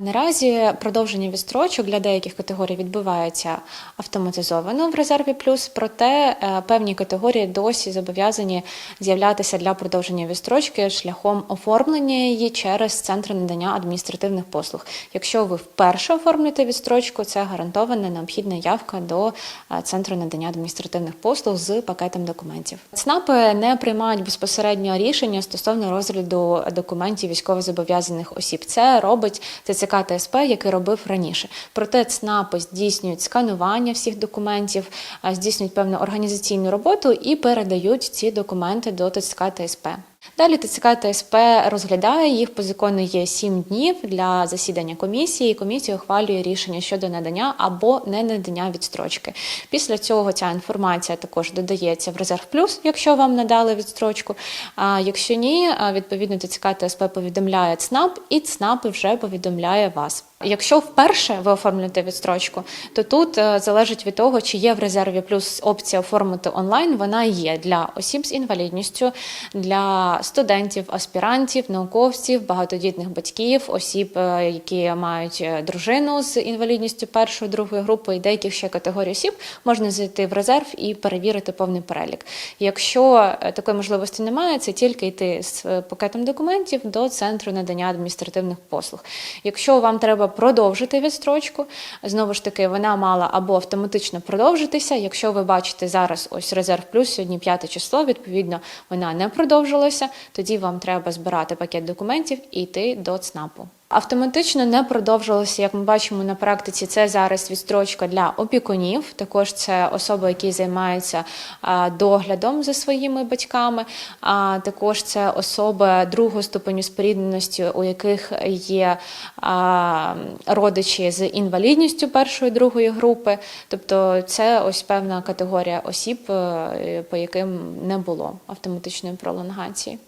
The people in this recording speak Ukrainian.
Наразі продовження відстрочок для деяких категорій відбувається автоматизовано в резерві плюс, проте е, певні категорії досі зобов'язані з'являтися для продовження відстрочки шляхом оформлення її через центр надання адміністративних послуг. Якщо ви вперше оформлюєте відстрочку, це гарантована необхідна явка до е, центру надання адміністративних послуг з пакетом документів. ЦНАПи не приймають безпосередньо рішення стосовно розгляду документів військовозобов'язаних осіб. Це робить ТЦК та СП, який робив раніше. Проте ЦНАПи здійснюють сканування всіх документів, здійснюють певну організаційну роботу і передають ці документи до ТЦК та СП. Далі ТЦК та СП розглядає їх по закону є 7 днів для засідання комісії. і Комісія ухвалює рішення щодо надання або не надання відстрочки. Після цього ця інформація також додається в резерв плюс, якщо вам надали відстрочку. А якщо ні, відповідно ТЦК та СП повідомляє ЦНАП, і ЦНАП вже повідомляє вас. Якщо вперше ви оформлюєте відстрочку, то тут е, залежить від того, чи є в резерві плюс опція оформити онлайн. Вона є для осіб з інвалідністю, для студентів, аспірантів, науковців, багатодітних батьків, осіб, е, які мають е, дружину з інвалідністю першої другої групи і деяких ще категорій осіб, можна зайти в резерв і перевірити повний перелік. Якщо такої можливості немає, це тільки йти з пакетом документів до центру надання адміністративних послуг. Якщо вам треба продовжити відстрочку, знову ж таки, вона мала або автоматично продовжитися. Якщо ви бачите зараз ось резерв плюс сьогодні п'яте число, відповідно, вона не продовжилася. Тоді вам треба збирати пакет документів і йти до ЦНАПу. Автоматично не продовжилося, як ми бачимо на практиці. Це зараз відстрочка для опікунів. Також це особи, які займаються доглядом за своїми батьками. А також це особи другого ступеню спорідненості, у яких є родичі з інвалідністю першої другої групи. Тобто, це ось певна категорія осіб, е, по яким не було автоматичної пролонгації.